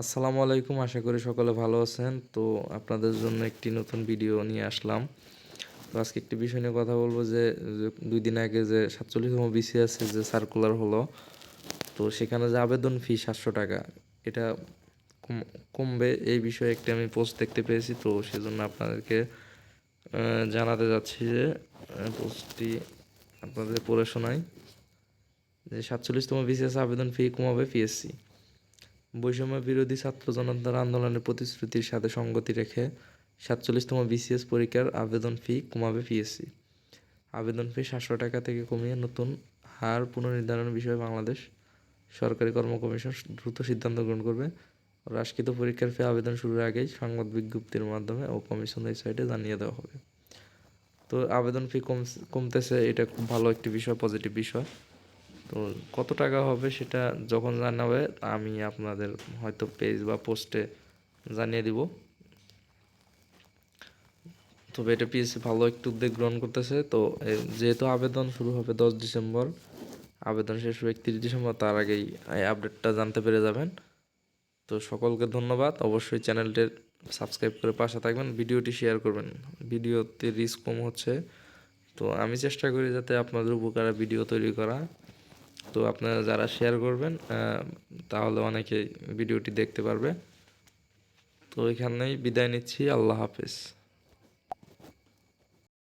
আসসালামু আলাইকুম, আশা করি সকলে ভালো আছেন। তো আপনাদের জন্য একটি নতুন ভিডিও নিয়ে আসলাম। তো আজকে একটি বিষয় নিয়ে কথা বলব যে দুই দিন আগে যে সাতচল্লিশতম বিসিএস যে সার্কুলার হলো, তো সেখানে যে আবেদন ফি সাতশো টাকা, এটা কমবে এই বিষয়ে একটি আমি পোস্ট দেখতে পেয়েছি। তো সেজন্য আপনাদেরকে জানাতে যাচ্ছি যে পোস্টটি আপনাদের পড়ে শোনাই। যে সাতচল্লিশতম বিসিএস আবেদন ফি কমাবে পিএসসি বৈষম্য বিরোধী ছাত্র জনতার আন্দোলনের প্রতিশ্রুতির সাথে সঙ্গতি রেখে সাতচল্লিশতম বিসিএস পরীক্ষার আবেদন ফি কমাবে পিএসসি। আবেদন ফি সাতশো টাকা থেকে কমিয়ে নতুন হার পুনর্নির্ধারণের বিষয়ে বাংলাদেশ সরকারি কর্ম কমিশন দ্রুত সিদ্ধান্ত গ্রহণ করবে। রাষ্ট্রকৃত পরীক্ষার ফি আবেদন শুরুর আগেই সংবাদ বিজ্ঞপ্তির মাধ্যমে ও কমিশন ওয়েবসাইটে জানিয়ে দেওয়া হবে। তো আবেদন ফি কম, কমতেছে, এটা খুব ভালো একটি বিষয় পজিটিভ বিষয়। তো কত টাকা হবে সেটা যখন জানাবে আমি আপনাদের হয়তো পেজ বা পোস্টে জানিয়ে দিব। তবে এটা পিএসসি ভালো একটু উদ্যোগ গ্রহণ করতেছে। তো যেহেতু আবেদন শুরু হবে দশ ডিসেম্বর, আবেদন শেষ হবে একত্রিশ ডিসেম্বর, তার আগেই আপডেটটা জানতে পেরে যাবেন। তো সকলকে ধন্যবাদ। অবশ্যই চ্যানেলটির সাবস্ক্রাইব করে পাশে থাকবেন, ভিডিওটি শেয়ার করবেন। ভিডিওতে রিস্ক কম হচ্ছে। তো আমি চেষ্টা করি যাতে আপনাদের উপকারে ভিডিও তৈরি করা। তো আপনারা যারা শেয়ার করবেন তাহলে অনেকেই ভিডিওটি দেখতে পারবে। তো এখানেই বিদায় নিচ্ছি, আল্লাহ হাফেজ।